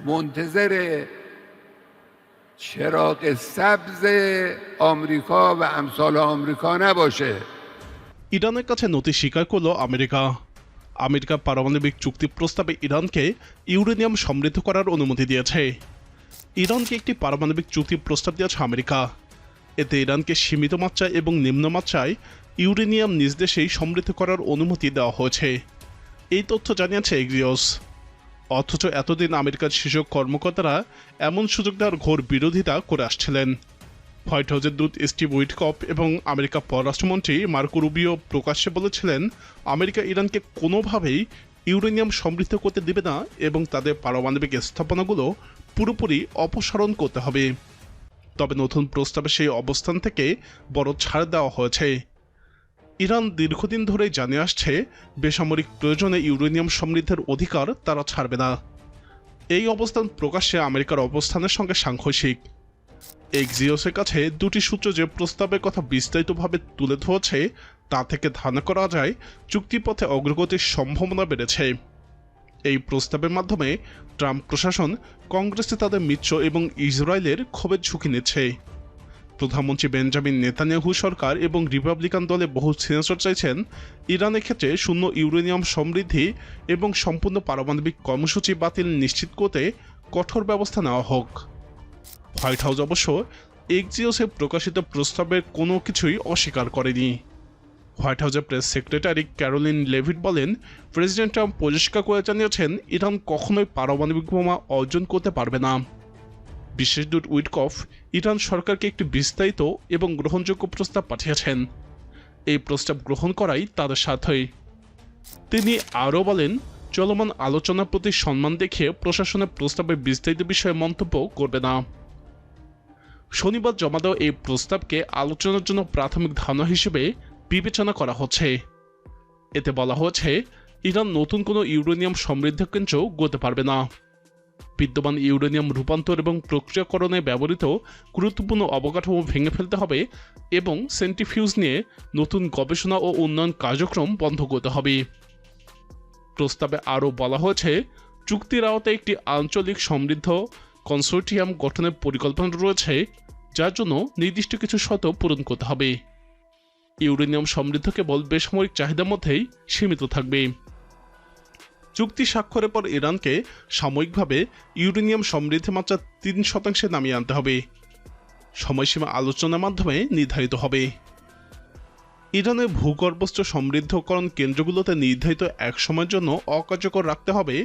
منتظر چراغ سبز آمریکا و امثال آمریکا نباشه ইরানের কাছে নথি স্বীকার করল আমেরিকা আমেরিকা পারমাণবিক চুক্তি প্রস্তাবে ইরানকে ইউরেনিয়াম সমৃদ্ধ করার অনুমতি দিয়েছে ইরানকে একটি পারমাণবিক চুক্তি প্রস্তাব দিয়েছে আমেরিকা এতে ইরানকে সীমিত মাত্রায় এবং নিম্নমাত্রায় ইউরেনিয়াম নিজ দেশেই সমৃদ্ধ করার অনুমতি দেওয়া হয়েছে এই তথ্য জানিয়েছে এগ্রিওস অথচ এতদিন আমেরিকার শীর্ষ কর্মকর্তারা এমন সুযোগ দেওয়ার ঘোর বিরোধিতা করে আসছিলেন। হোয়াইট হাউসের দূত স্টিভ উইটকপ এবং আমেরিকা পররাষ্ট্রমন্ত্রী মার্কো রুবিও প্রকাশ্যে বলেছিলেন, আমেরিকা ইরানকে কোনোভাবেই ইউরেনিয়াম সমৃদ্ধ করতে দেবে না এবং তাদের পারমাণবিক স্থাপনাগুলো পুরোপুরি অপসারণ করতে হবে। তবে নতুন প্রস্তাবে সেই অবস্থান থেকে বড় ছাড় দেওয়া হয়েছে। ইরান দীর্ঘদিন ধরেই জানিয়ে আসছে, বেসামরিক প্রয়োজনে ইউরেনিয়াম সমৃদ্ধের অধিকার তারা ছাড়বে না। এই অবস্থান প্রকাশ্যে আমেরিকার অবস্থানের সঙ্গে সাংঘর্ষিক। এক্সিওসের কাছে দুটি সূত্র যে প্রস্তাবের কথা বিস্তারিতভাবে তুলে ধরেছে, তা থেকে ধারণা করা যায়, চুক্তিপথে অগ্রগতির সম্ভাবনা বেড়েছে। এই প্রস্তাবের মাধ্যমে ট্রাম্প প্রশাসন, কংগ্রেসে তাদের মিত্র এবং ইসরায়েলের ক্ষোভের ঝুঁকি নিচ্ছে। প্রধানমন্ত্রী বেঞ্জামিন নেতানিয়াহু সরকার এবং রিপাবলিকান দলে বহু সেনেটর চাইছেন, ইরানের ক্ষেত্রে শূন্য ইউরেনিয়াম সমৃদ্ধি এবং সম্পূর্ণ পারমাণবিক কর্মসূচি বাতিল নিশ্চিত করতে কঠোর ব্যবস্থা নেওয়া হোক। হোয়াইট হাউস অবশ্য এক্সিওসে প্রকাশিত প্রস্তাবের কোনো কিছুই অস্বীকার করেনি। হোয়াইট হাউসের প্রেস সেক্রেটারি ক্যারোলিন লেভিট বলেন, প্রেসিডেন্ট ট্রাম্প পরিষ্কার করে জানিয়েছেন, ইরান কখনোই পারমাণবিক বোমা অর্জন করতে পারবে না। বিশেষ দূত উইটকফ, ইরান সরকারকে একটি বিস্তারিত এবং গ্রহণযোগ্য প্রস্তাব পাঠিয়েছেন। এই প্রস্তাব গ্রহণ করাই তাদের স্বার্থই তিনি আরও বলেন, চলমান আলোচনার প্রতি সম্মান দেখিয়ে প্রশাসনের প্রস্তাবের বিস্তারিত বিষয়ে মন্তব্য করবে না। শনিবার জমা দেওয়া এই প্রস্তাবকে আলোচনার জন্য প্রাথমিক ধারণা হিসেবে বিবেচনা করা হচ্ছে। এতে বলা হয়েছে, ইরান নতুন কোনো ইউরেনিয়াম সমৃদ্ধ কেন্দ্র গড়তে পারবে না। বিদ্যমান ইউরেনিয়াম রূপান্তর এবং প্রক্রিয়াকরণে ব্যবহৃত গুরুত্বপূর্ণ অবকাঠামো ভেঙে ফেলতে হবে এবং সেন্টিফিউজ নিয়ে নতুন গবেষণা ও উন্নয়ন কার্যক্রম বন্ধ করতে হবে। প্রস্তাবে আরও বলা হয়েছে, চুক্তির আওতায় একটি আঞ্চলিক সমৃদ্ধ কনসোর্টিয়াম গঠনের পরিকল্পনা রয়েছে, যার জন্য নির্দিষ্ট কিছু শত পূরণ করতে হবে। ইউরেনিয়াম সমৃদ্ধ কেবল বেসামরিক চাহিদার মধ্যেই সীমিত থাকবে। চুক্তি স্বাক্ষরের পর ইরানকে সাময়িকভাবে ইউরেনিয়াম সমৃদ্ধি মাত্রা তিন শতাংশে নামিয়ে আনতে হবে। সময়সীমা আলোচনার মাধ্যমে নির্ধারিত হবে। ইরানের ভূগর্ভস্থ সমৃদ্ধকরণ কেন্দ্রগুলোতে নির্ধারিত এক সময়ের জন্য অকার্যকর রাখতে হবে,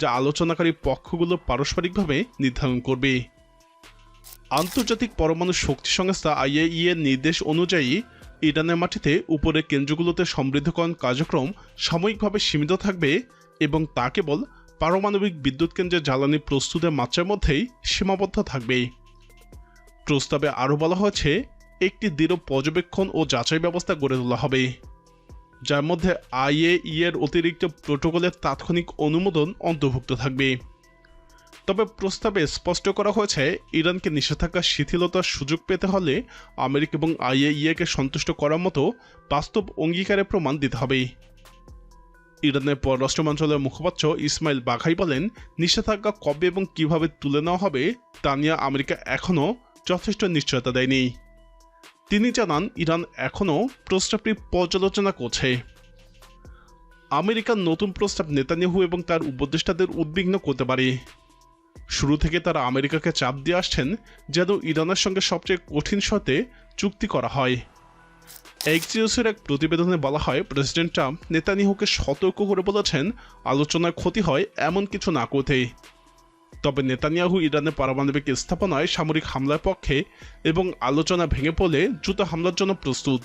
যা আলোচনাকারী পক্ষগুলো পারস্পরিকভাবে নির্ধারণ করবে। আন্তর্জাতিক পরমাণু শক্তি সংস্থা আইএই এর নির্দেশ অনুযায়ী ইরানের মাটিতে উপরের কেন্দ্রগুলোতে সমৃদ্ধকরণ কার্যক্রম সাময়িকভাবে সীমিত থাকবে এবং তা কেবল পারমাণবিক বিদ্যুৎ কেন্দ্রের জ্বালানি প্রস্তুতের মাত্রার মধ্যেই সীমাবদ্ধ থাকবে। প্রস্তাবে আরও বলা হয়েছে, একটি দৃঢ় পর্যবেক্ষণ ও যাচাই ব্যবস্থা গড়ে তোলা হবে, যার মধ্যে আইএই এর অতিরিক্ত প্রোটোকলের তাৎক্ষণিক অনুমোদন অন্তর্ভুক্ত থাকবে। তবে প্রস্তাবে স্পষ্ট করা হয়েছে, ইরানকে নিষেধাজ্ঞা শিথিলতার সুযোগ পেতে হলে আমেরিকা এবং আইএইএকে সন্তুষ্ট করার মতো বাস্তব অঙ্গীকারের প্রমাণ দিতে হবে। ইরানের পররাষ্ট্র মন্ত্রণালয়ের মুখপাত্র ইসমাইল বাঘাই বলেন, নিষেধাজ্ঞা কবে এবং কীভাবে তুলে নেওয়া হবে, তা নিয়ে আমেরিকা এখনও যথেষ্ট নিশ্চয়তা দেয়নি। তিনি জানান, ইরান এখনও প্রস্তাবটি পর্যালোচনা করছে। আমেরিকার নতুন প্রস্তাব নেতানিয়াহু এবং তার উপদেষ্টাদের উদ্বিগ্ন করতে পারে। শুরু থেকে তারা আমেরিকাকে চাপ দিয়ে আসছেন, যেন ইরানের সঙ্গে সবচেয়ে কঠিন শর্তে চুক্তি করা হয়। এক্সিওসের এক প্রতিবেদনে বলা হয়, প্রেসিডেন্ট ট্রাম্প নেতানিহুকে সতর্ক করে বলেছেন, আলোচনার ক্ষতি হয় এমন কিছু না করতে তবে নেতানিয়াহু ইরানের পারমাণবিক স্থাপনায় সামরিক হামলার পক্ষে এবং আলোচনা ভেঙে পড়লে দ্রুত হামলার জন্য প্রস্তুত।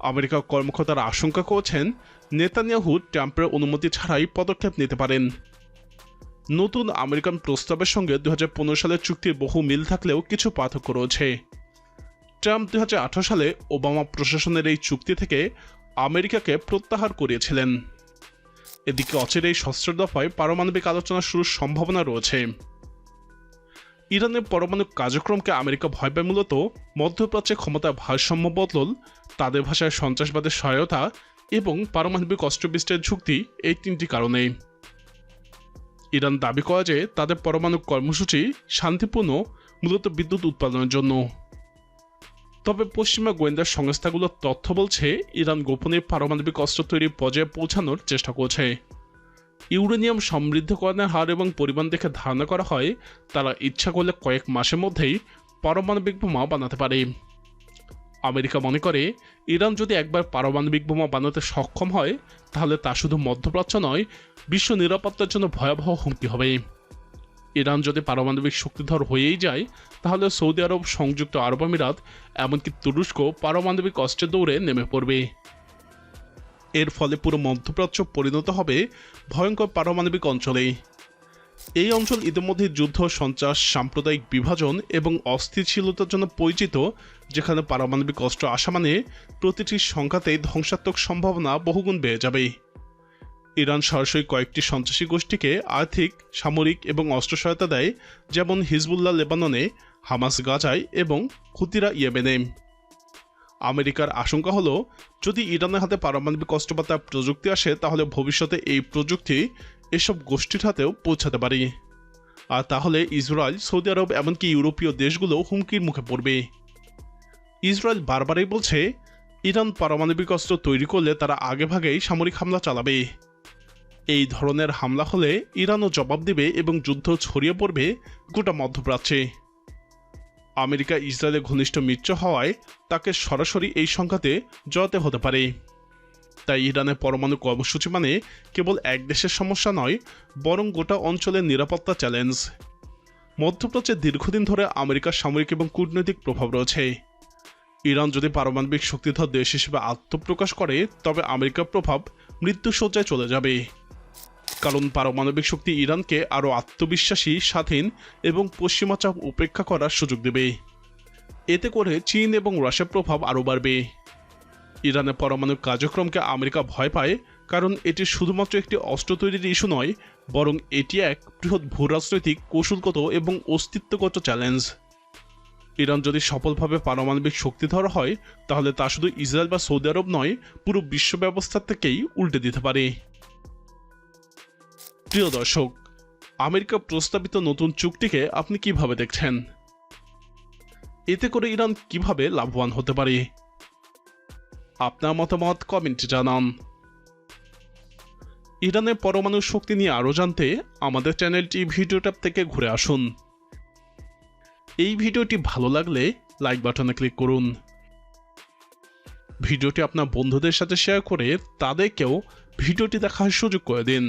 আমেরিকার কর্মকর্তারা আশঙ্কা করছেন, নেতানিয়াহু ট্রাম্পের অনুমতি ছাড়াই পদক্ষেপ নিতে পারেন। নতুন আমেরিকান প্রস্তাবের সঙ্গে দু হাজার পনেরো সালের চুক্তির বহু মিল থাকলেও কিছু পার্থক্য রয়েছে। ট্রাম্প দুই হাজার আঠারো সালে ওবামা প্রশাসনের এই চুক্তি থেকে আমেরিকাকে প্রত্যাহার করিয়েছিলেন। এদিকে অচিরেই ষষ্ঠ দফায় পারমাণবিক আলোচনা শুরুর সম্ভাবনা রয়েছে। ইরানের পরমাণু কার্যক্রমকে আমেরিকা ভয় পায় মূলত মধ্যপ্রাচ্যে ক্ষমতার ভারসাম্য বদল তাদের ভাষায় সন্ত্রাসবাদের সহায়তা এবং পারমাণবিক অস্ত্র বিস্তারের ঝুঁকি এই তিনটি কারণে। ইরান দাবি করে যে তাদের পরমাণু কর্মসূচি শান্তিপূর্ণ, মূলত বিদ্যুৎ উৎপাদনের জন্য। তবে পশ্চিমা গোয়েন্দা সংস্থাগুলোর তথ্য বলছে, ইরান গোপনে পারমাণবিক অস্ত্র তৈরির পর্যায়ে পৌঁছানোর চেষ্টা করছে। ইউরেনিয়াম সমৃদ্ধকরণের হার এবং পরিমাণ দেখে ধারণা করা হয়, তারা ইচ্ছা করলে কয়েক মাসের মধ্যেই পারমাণবিক বোমা বানাতে পারে। আমেরিকা মনে করে, ইরান যদি একবার পারমাণবিক বোমা বানাতে সক্ষম হয়, তাহলে তা শুধু মধ্যপ্রাচ্য নয়, বিশ্ব নিরাপত্তার জন্য ভয়াবহ হুমকি হবে। ইরান যদি পারমাণবিক শক্তিধর হয়েই যায়, তাহলে সৌদি আরব, সংযুক্ত আরব আমিরাত, এমনকি তুরস্ক পারমাণবিক অস্ত্রের দৌড়ে নেমে পড়বে। এর ফলে পুরো মধ্যপ্রাচ্য পরিণত হবে ভয়ঙ্কর পারমাণবিক অঞ্চলে। এই অঞ্চল ইতিমধ্যে যুদ্ধ, সন্ত্রাস, সাম্প্রদায়িক বিভাজন এবং অস্থিতিশীলতার জন্য পরিচিত, যেখানে পারমাণবিক অস্ত্র আসা মানে প্রতিটি সংখ্যাতেই ধ্বংসাত্মক সম্ভাবনা বহুগুণ বেড়ে যাবে। ইরান সরাসরি কয়েকটি সন্ত্রাসী গোষ্ঠীকে আর্থিক, সামরিক এবং অস্ত্র সহায়তা দেয়, যেমন হিজবুল্লাহ লেবাননে, হামাস গাজায় এবং খুতিরা ইয়েমেনে। আমেরিকার আশঙ্কা হলো, যদি ইরানের হাতে পারমাণবিক অস্ত্র বা প্রযুক্তি আসে, তাহলে ভবিষ্যতে এই প্রযুক্তি এসব গোষ্ঠীর হাতেও পৌঁছাতে পারে। আর তাহলে ইসরায়েল, সৌদি আরব এমনকি ইউরোপীয় দেশগুলো হুমকির মুখে পড়বে। ইসরায়েল বারবারই বলছে, ইরান পারমাণবিক অস্ত্র তৈরি করলে তারা আগেভাগেই সামরিক হামলা চালাবে। এই ধরনের হামলা হলে ইরানও জবাব দেবে এবং যুদ্ধ ছড়িয়ে পড়বে গোটা মধ্যপ্রাচ্যে। আমেরিকা ইসরায়েলের ঘনিষ্ঠ মিত্র হওয়ায় তাকে সরাসরি এই সংঘাতে জড়াতে হতে পারে। তাই ইরানের পরমাণু কর্মসূচি মানে কেবল এক দেশের সমস্যা নয়, বরং গোটা অঞ্চলের নিরাপত্তা চ্যালেঞ্জ। মধ্যপ্রাচ্যে দীর্ঘদিন ধরে আমেরিকার সামরিক এবং কূটনৈতিক প্রভাব রয়েছে। ইরান যদি পারমাণবিক শক্তিধর দেশ হিসেবে আত্মপ্রকাশ করে, তবে আমেরিকার প্রভাব মৃত্যুসজ্জায় চলে যাবে। কারণ পারমাণবিক শক্তি ইরানকে আরও আত্মবিশ্বাসী, স্বাধীন এবং পশ্চিমা চাপ উপেক্ষা করার সুযোগ দেবে। এতে করে চীন এবং রাশিয়ার প্রভাব আরও বাড়বে। ইরানের পরমাণু কার্যক্রমকে আমেরিকা ভয় পায় কারণ এটি শুধুমাত্র একটি অস্ত্র তৈরির ইস্যু নয়, বরং এটি এক বৃহৎ ভূরাজনৈতিক, কৌশলগত এবং অস্তিত্বগত চ্যালেঞ্জ। ইরান যদি সফলভাবে পারমাণবিক শক্তিধর হয়, তাহলে তা শুধু ইসরায়েল বা সৌদি আরব নয়, পুরো বিশ্ব ব্যবস্থা থেকেই উল্টে দিতে পারে। প্রিয় দর্শক, আমেরিকা প্রস্তাবিত নতুন চুক্তিকে আপনি কীভাবে দেখছেন? এতে করে ইরান কীভাবে লাভবান হতে পারে? আপনার মতামত কমেন্টে জানান। ইরানের পরমাণু শক্তি নিয়ে আরও জানতে আমাদের চ্যানেলটি ভিডিও ট্যাব থেকে ঘুরে আসুন। এই ভিডিওটি ভালো লাগলে লাইক বাটনে ক্লিক করুন। ভিডিওটি আপনার বন্ধুদের সাথে শেয়ার করে তাদেরকেও ভিডিওটি দেখার সুযোগ করে দিন।